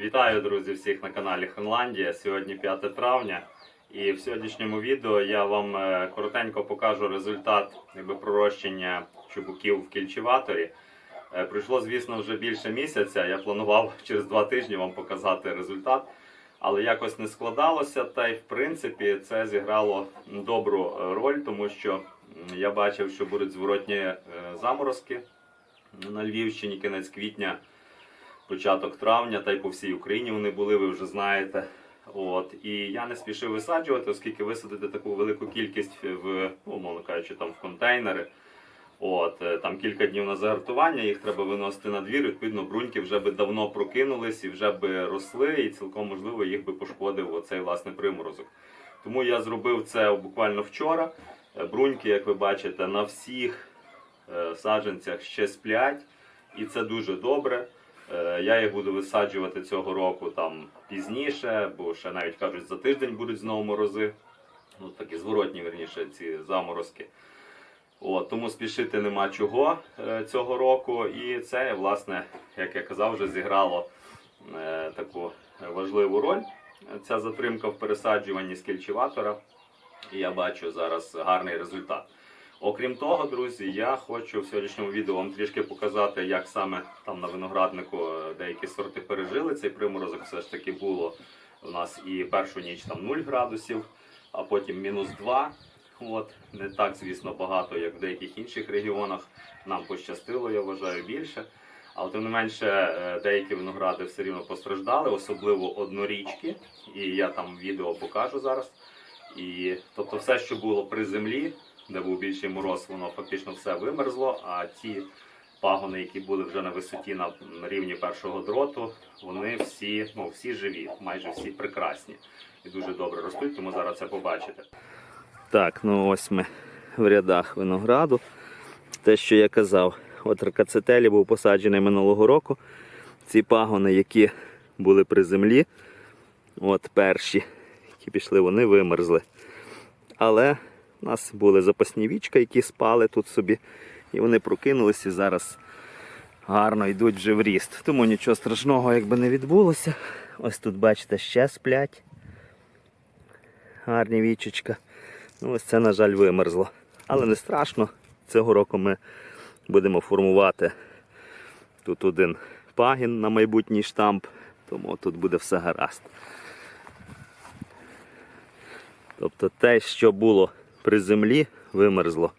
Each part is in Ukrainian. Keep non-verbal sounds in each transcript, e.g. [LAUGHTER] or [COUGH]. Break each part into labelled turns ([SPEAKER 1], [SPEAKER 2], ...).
[SPEAKER 1] Вітаю, друзі, всіх на каналі Хенландія. Сьогодні 5 травня. І в сьогоднішньому відео я вам е, коротенько покажу результат якби, пророщення чубуків в кільчеваторі. Е, Пройшло, звісно, вже більше місяця. Я планував [LAUGHS] через два тижні вам показати результат, але якось не складалося. Та й в принципі це зіграло добру е, роль, тому що я бачив, що будуть зворотні заморозки на Львівщині кінець квітня початок травня, та й по всій Україні вони були, ви вже знаєте. От і я не спішив висаджувати, оскільки висадити таку велику кількість в, ну, кажучи, там в контейнери. От е, там кілька днів на загартування, їх треба виносити на двір. Відповідно, бруньки вже би давно прокинулись і вже би росли, і цілком можливо їх би пошкодив оцей власне приморозок. Тому я зробив це буквально вчора. Е, Бруньки, як ви бачите, на всіх е, саджанцях ще сплять, і це дуже добре. Е, Я їх буду висаджувати цього року там пізніше, бо ще навіть кажуть, за тиждень будуть знову морози. Ну, такі зворотні, верніше, ці заморозки. От, тому спішити нема чого е, цього року. І це, власне, як я казав, вже зіграло е, таку важливу роль. Ця затримка в пересаджуванні з кільчеватора. І я бачу зараз гарний результат. Окрім того, друзі, я хочу в сьогоднішньому відео вам трішки показати, як саме там на винограднику е, деякі сорти пережили цей приморозок. Все ж таки було у нас і першу ніч там 0 градусів, а потім мінус 2. От не так, звісно, багато, як в деяких інших регіонах. Нам пощастило, я вважаю, більше. Але тим не менше, е, деякі виногради все рівно постраждали, особливо однорічки. І я там відео покажу зараз. І тобто, все, що було при землі, де був більший мороз, воно фактично все вимерзло. А ті пагони, які були вже на висоті на рівні першого дроту, вони всі, ну, всі живі, майже всі прекрасні і дуже добре ростуть, тому зараз це побачите. Так, ну ось ми в рядах винограду. Те, що я казав, от ракацетелі був посаджений минулого року. Ці пагони, які були при землі, от перші, які пішли, вони вимерзли. Але у нас були запасні вічка, які спали тут собі, і вони прокинулися і зараз гарно йдуть вже в ріст. Тому нічого страшного якби не відбулося. Ось тут, бачите, ще сплять. Гарні вічечка. Ну, ось це, на жаль, вимерзло. Але не страшно. Цього року ми будемо формувати тут один пагін на майбутній штамп, тому тут буде все гаразд. Тобто те, що було при землі, вимерзло.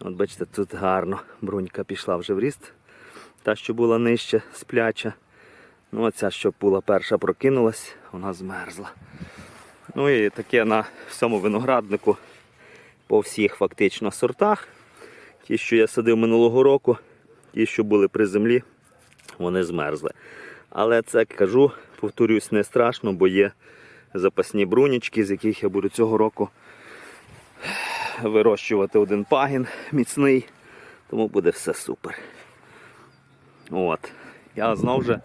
[SPEAKER 1] От бачите, тут гарно брунька пішла вже в ріст. Та, що була нижче, спляча. Ну, оця, що була перша, прокинулась, вона змерзла. Ну і таке на всьому винограднику по всіх фактично сортах. Ті, що я садив минулого року, ті, що були при землі, вони змерзли. Але це кажу, повторюсь, не страшно, бо є запасні брунічки, з яких я буду цього року вирощувати один пагін міцний, тому буде все супер. От. Я знову ж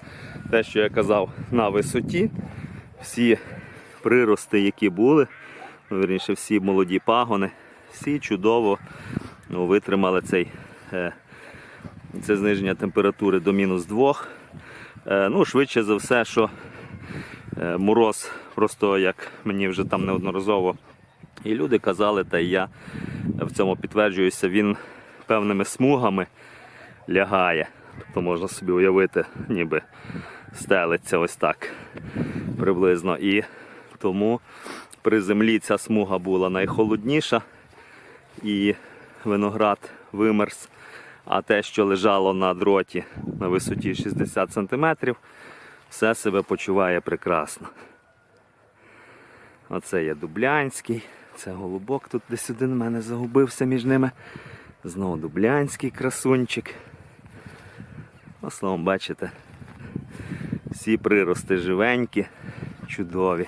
[SPEAKER 1] те, що я казав, на висоті. Всі прирости, які були, ну, вірніше, всі молоді пагони, всі чудово ну, витримали цей, е, це зниження температури до мінус 2. Е, ну, швидше за все, що е, мороз, просто як мені вже там неодноразово і люди казали, та й я в цьому підтверджуюся, він певними смугами лягає. Тобто можна собі уявити, ніби стелиться ось так приблизно. І тому при землі ця смуга була найхолодніша і виноград вимерз. А те, що лежало на дроті на висоті 60 см, все себе почуває прекрасно. Оце є Дублянський, це голубок тут десь один в мене загубився між ними. Знову Дублянський красунчик. Ну, словом, бачите, всі прирости живенькі, чудові.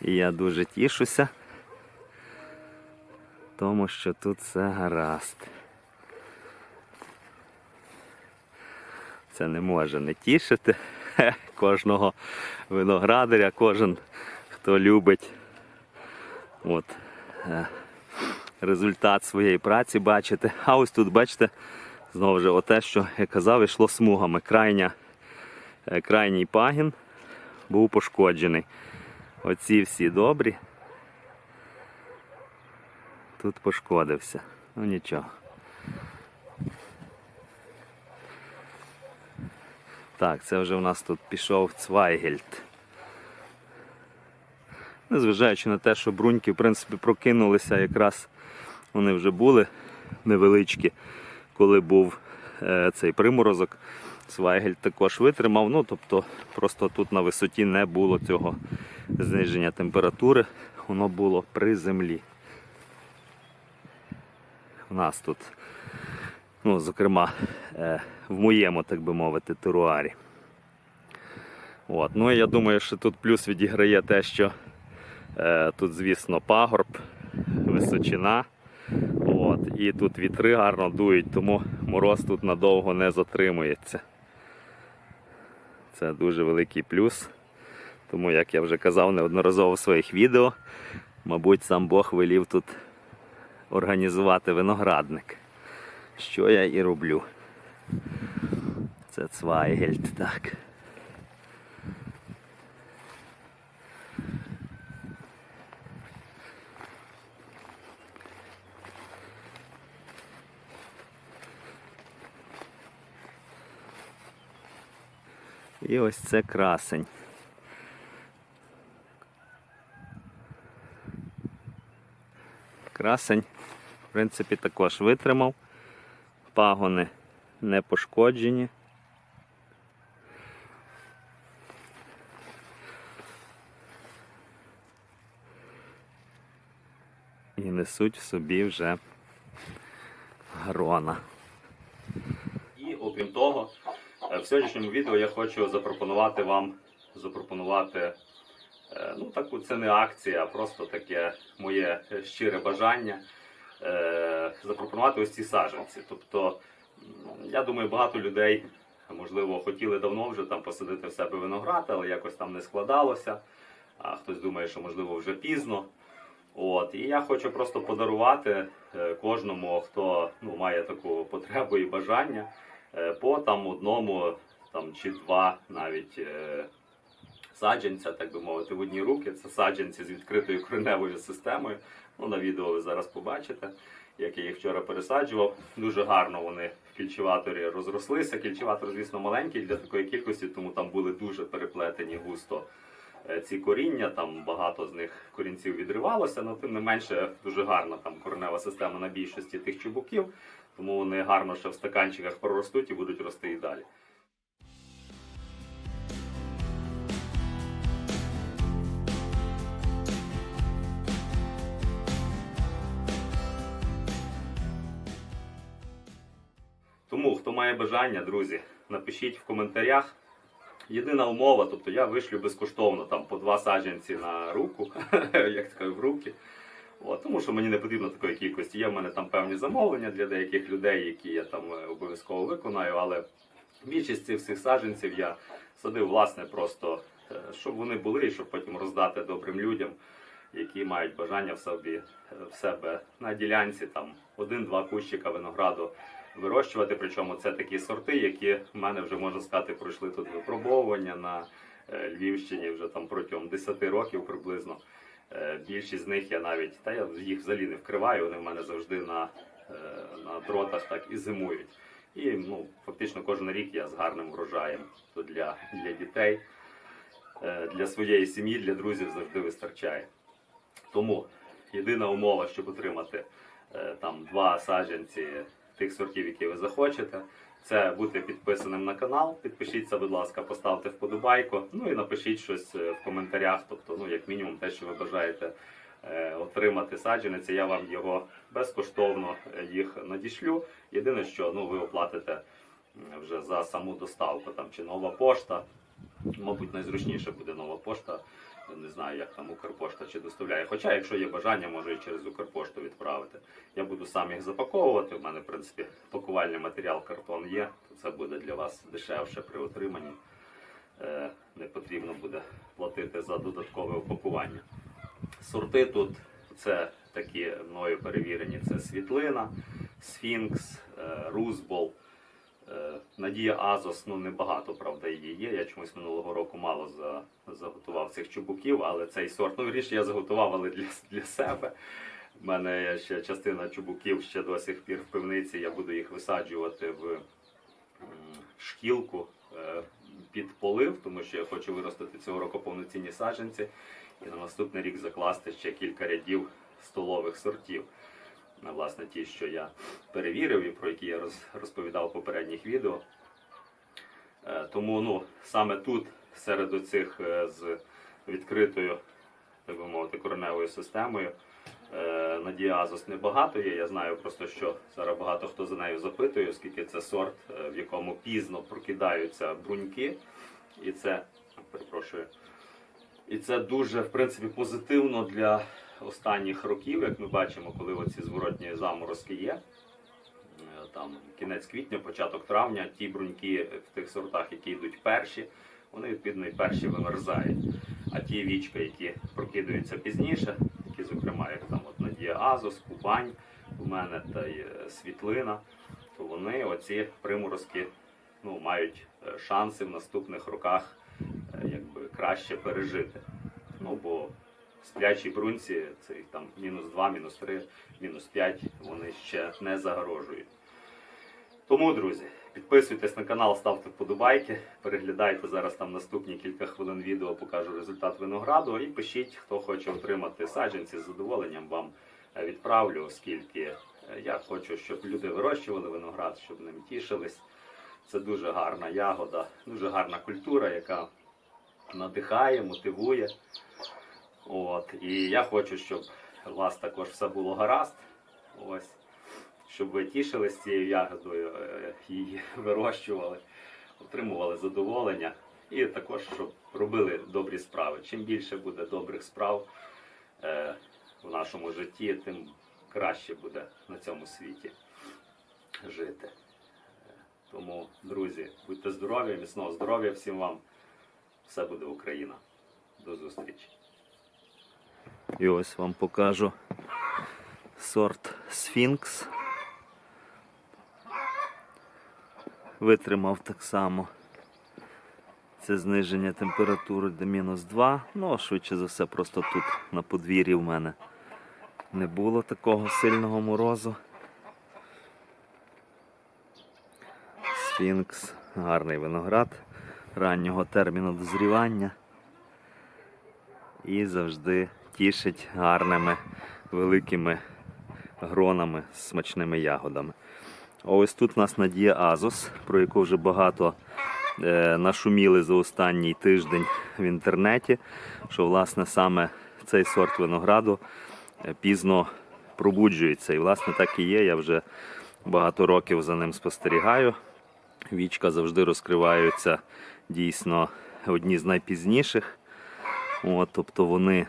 [SPEAKER 1] І я дуже тішуся, тому що тут все гаразд. Це не може не тішити [LAUGHS] кожного виноградаря, кожен, хто любить от, е, результат своєї праці бачите. А ось тут, бачите, знову ж оте, що я казав, йшло смугами. Крайня, е, крайній пагін був пошкоджений. Оці всі добрі. Тут пошкодився. Ну нічого. Так, це вже у нас тут пішов Цвайгельд. Незважаючи на те, що бруньки, в принципі, прокинулися, якраз вони вже були невеличкі, коли був е, цей приморозок. Свайгель також витримав. Ну, тобто, просто тут на висоті не було цього зниження температури, воно було при землі. У нас тут, ну, зокрема, е, в моєму, так би мовити, теруарі. От. Ну і я думаю, що тут плюс відіграє те, що е, тут, звісно, пагорб, височина. От. І тут вітри гарно дують, тому мороз тут надовго не затримується. Це дуже великий плюс. Тому, як я вже казав неодноразово в своїх відео, мабуть, сам Бог велів тут організувати виноградник. Що я і роблю. Це Цвайгельд, так. І ось це красень. Красень, в принципі, також витримав. Пагони не пошкоджені. І несуть в собі вже грона. І окрім того, е, в сьогоднішньому відео я хочу запропонувати вам запропонувати. е, Ну, таку це не акція, а просто таке моє щире бажання е, запропонувати ось ці саджанці. Тобто, я думаю, багато людей, можливо, хотіли давно вже там посадити в себе виноград, але якось там не складалося. А хтось думає, що можливо вже пізно. От, і я хочу просто подарувати е, кожному, хто ну, має таку потребу і бажання, е, по там одному там, чи два навіть е, саджанця, так би мовити, в одні руки. Це саджанці з відкритою кореневою системою. Ну, на відео ви зараз побачите, як я їх вчора пересаджував. Дуже гарно вони кільчеваторі розрослися. Кільчеватор, звісно, маленький для такої кількості, тому там були дуже переплетені густо е, ці коріння. Там багато з них корінців відривалося, але тим не менше дуже гарна там коренева система на більшості тих чубуків. Тому вони гарно ще в стаканчиках проростуть і будуть рости і далі. Має бажання, друзі, напишіть в коментарях. Єдина умова, тобто я вишлю безкоштовно там по два саджанці на руку, [LAUGHS] як кажуть, в руки. От, тому що мені не потрібно такої кількості. Є в мене там певні замовлення для деяких людей, які я там е, обов'язково виконаю, але більшість цих всіх саджанців я садив, власне, просто, е, щоб вони були, і щоб потім роздати добрим людям, які мають бажання в собі е, в себе на ділянці там один-два кущика винограду вирощувати. Причому це такі сорти, які в мене вже можна сказати пройшли тут випробовування на е, Львівщині вже там протягом 10 років приблизно. Е, Більшість з них я навіть та я їх взагалі не вкриваю. Вони в мене завжди на, е, на дротах так і зимують. І ну, фактично кожен рік я з гарним врожаєм то для, для дітей, для своєї сім'ї, для друзів завжди вистачає. Тому єдина умова, щоб отримати там два саджанці тих сортів, які ви захочете, це бути підписаним на канал. Підпишіться, будь ласка, поставте вподобайку. Ну і напишіть щось е, в коментарях. Тобто, ну як мінімум, те, що ви бажаєте е, отримати саджанець, я вам його безкоштовно е, їх надішлю. Єдине, що ну ви оплатите вже за саму доставку там чи нова пошта. Мабуть, найзручніше буде нова пошта. Не знаю, як там Укрпошта чи доставляє. Хоча, якщо є бажання, можу і через Укрпошту відправити. Я буду сам їх запаковувати. У мене, в принципі, пакувальний матеріал картон є, то це буде для вас дешевше при отриманні. Е, Не потрібно буде платити за додаткове упакування. Сорти тут це такі мною перевірені: це світлина, Сфінкс, е, Рузбол. Е, Надія Азос, ну небагато, правда, її є. Я чомусь минулого року мало за, заготував цих чубуків, але цей сорт, ну вірніше, я заготував, але для, для себе. У мене ще частина чубуків ще до сих пір в пивниці. Я буду їх висаджувати в шкілку е, під полив, тому що я хочу виростити цього року повноцінні саджанці і на наступний рік закласти ще кілька рядів столових сортів. На власне ті, що я перевірив і про які я розповідав в попередніх відео. Е, Тому ну, саме тут, серед оцих е, з відкритою, так би мовити, кореневою системою, е, Надія Азос небагато є. Я знаю просто, що зараз багато хто за нею запитує, оскільки це сорт, е, в якому пізно прокидаються бруньки. І це, перепрошую, і це дуже в принципі позитивно для останніх років, як ми бачимо, коли оці зворотні заморозки є. Там кінець квітня, початок травня, ті бруньки в тих сортах, які йдуть перші, вони відповідно і перші вимерзають. А ті вічка, які прокидаються пізніше, які, зокрема, як там от Надія Азос, Кубань у мене та й е, Світлина, то вони оці приморозки ну, мають е, шанси в наступних роках е, якби краще пережити. Ну бо сплячі брунці, це їх там мінус 2, мінус 3, мінус 5, вони ще не загрожують. Тому, друзі, підписуйтесь на канал, ставте вподобайки, переглядайте зараз там наступні кілька хвилин відео, покажу результат винограду. І пишіть, хто хоче отримати саджанці з задоволенням вам е, відправлю, оскільки е, я хочу, щоб люди вирощували виноград, щоб ним тішились. Це дуже гарна ягода, дуже гарна культура, яка надихає, мотивує. От. І я хочу, щоб у вас також все було гаразд. Ось. Щоб ви тішились цією ягодою, е, її вирощували, отримували задоволення. І також, щоб робили добрі справи. Чим більше буде добрих справ е, в нашому житті, тим краще буде на цьому світі жити. Тому, друзі, будьте здорові, міцного здоров'я всім вам. Все буде Україна. До зустрічі. І ось вам покажу сорт Сфінкс. Витримав так само. Це зниження температури до мінус 2. Ну, а швидше за все, просто тут на подвір'ї в мене не було такого сильного морозу. Сфінкс, гарний виноград раннього терміну дозрівання. І завжди тішить гарними великими гронами з смачними ягодами. Ось тут у нас Надія Азос, про яку вже багато е, нашуміли за останній тиждень в інтернеті, що власне саме цей сорт винограду е, пізно пробуджується. І власне так і є. Я вже багато років за ним спостерігаю. Вічка завжди розкриваються дійсно одні з найпізніших. От, тобто вони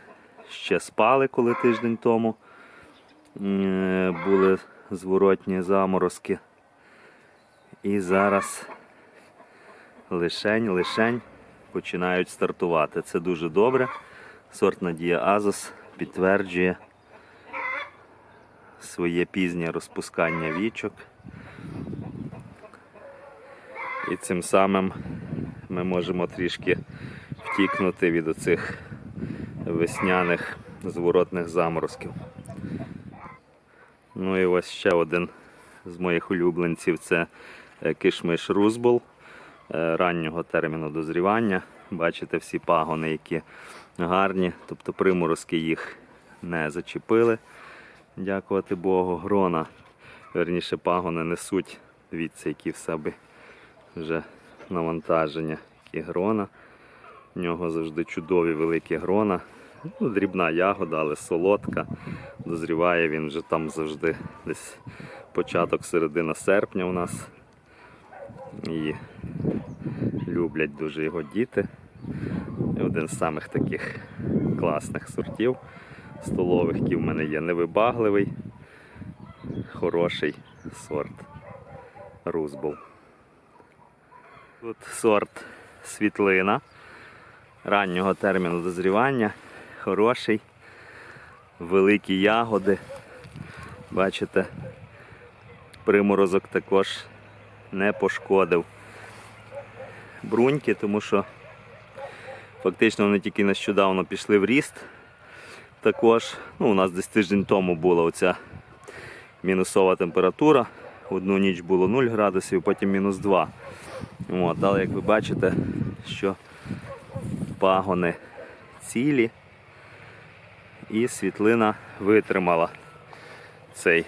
[SPEAKER 1] ще спали, коли тиждень тому е, були зворотні заморозки. І зараз лишень, лишень починають стартувати. Це дуже добре. Сорт Надія Азос підтверджує своє пізнє розпускання вічок. І цим самим ми можемо трішки втікнути від оцих весняних зворотних заморозків. Ну і ось ще один з моїх улюбленців це е, кишмиш Рузбол е, раннього терміну дозрівання. Бачите всі пагони, які гарні, тобто приморозки їх не зачепили. Дякувати Богу. Грона, верніше пагони несуть, дивіться, які в себе вже навантаження, які грона. В нього завжди чудові великі грона. Ну, дрібна ягода, але солодка. Дозріває він вже там завжди десь початок середина серпня у нас. І люблять дуже його діти. І один з самих таких класних сортів столових, який в мене є невибагливий, хороший сорт Рузбол. Тут сорт світлина раннього терміну дозрівання, хороший. великі ягоди. Бачите, приморозок також не пошкодив бруньки, тому що фактично вони тільки нещодавно пішли в ріст. Також, ну, у нас десь тиждень тому була оця мінусова температура. Одну ніч було 0 градусів, потім мінус 2. От, але як ви бачите, що пагони цілі і світлина витримала цей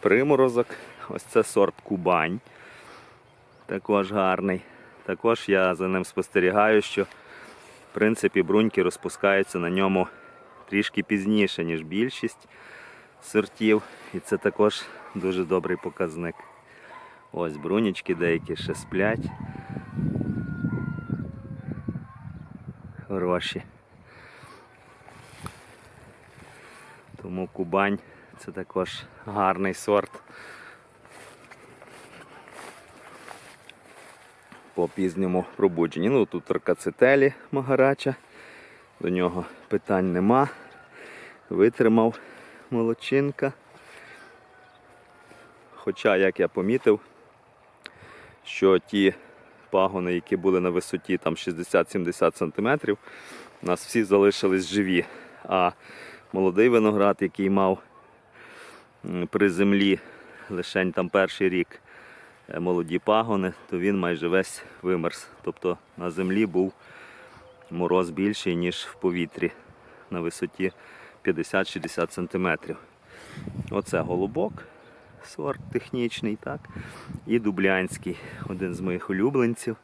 [SPEAKER 1] приморозок. Ось це сорт Кубань. Також гарний. Також я за ним спостерігаю, що в принципі бруньки розпускаються на ньому трішки пізніше, ніж більшість сортів. І це також дуже добрий показник. Ось брунічки деякі ще сплять. Хороші. Тому Кубань це також гарний сорт. По пізньому пробудженні. Ну тут ракацителі Магарача. До нього питань нема. Витримав молодчинка. Хоча, як я помітив, що ті пагони, які були на висоті там 60-70 см, у нас всі залишились живі. А молодий виноград, який мав при землі лишень там перший рік е, молоді пагони, то він майже весь вимерз. Тобто на землі був мороз більший, ніж в повітрі на висоті 50-60 см. Оце голубок, сорт технічний, так? І дублянський, один з моїх улюбленців.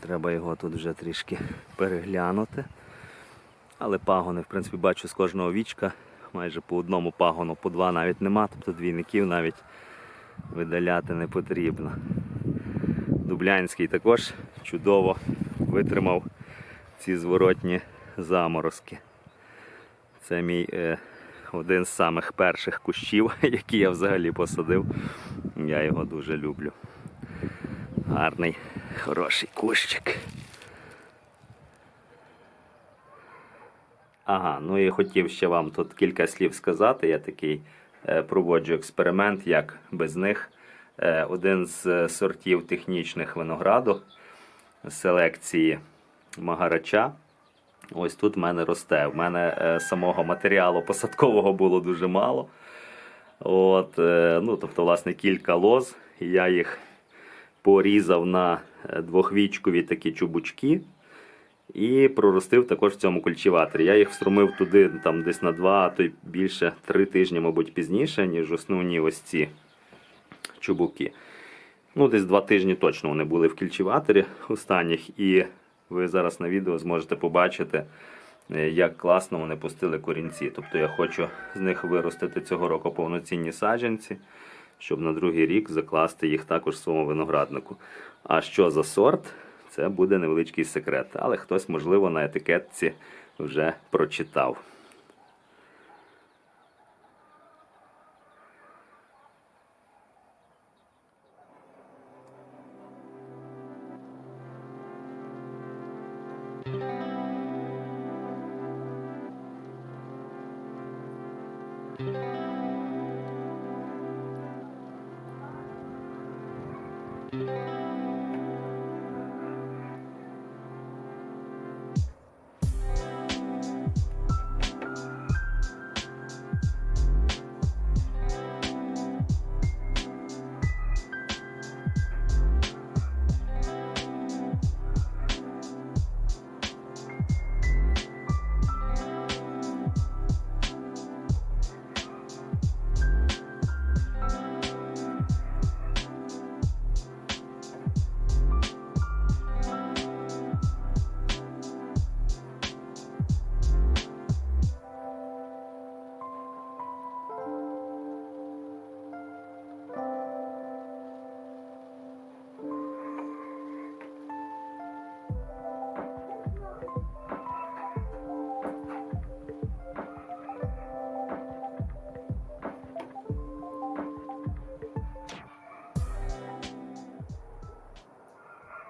[SPEAKER 1] Треба його тут вже трішки переглянути. Але пагони, в принципі, бачу з кожного вічка майже по одному пагону, по два навіть нема, тобто двійників навіть видаляти не потрібно. Дублянський також чудово витримав ці зворотні заморозки. Це мій е, один з самих перших кущів, [LAUGHS] які я взагалі посадив. Я його дуже люблю. Гарний, хороший кущик. Ага, ну і хотів ще вам тут кілька слів сказати. Я такий е, проводжу експеримент, як без них. Е, один з е, сортів технічних винограду селекції Магарача. Ось тут в мене росте. В мене самого матеріалу посадкового було дуже мало. От, ну, тобто, власне, кілька лоз. Я їх порізав на двохвічкові такі чубучки. І проростив також в цьому культиваторі. Я їх встромив туди там, десь на два, а то й більше три тижні, мабуть, пізніше, ніж основні ось ці чубуки. Ну, десь два тижні точно вони були в кільчеваторі останніх, і ви зараз на відео зможете побачити, е, як класно вони пустили корінці. Тобто я хочу з них виростити цього року повноцінні саджанці, щоб на другий рік закласти їх також в своєму винограднику. А що за сорт? Це буде невеличкий секрет, але хтось, можливо, на етикетці вже прочитав.
[SPEAKER 2] Thank you.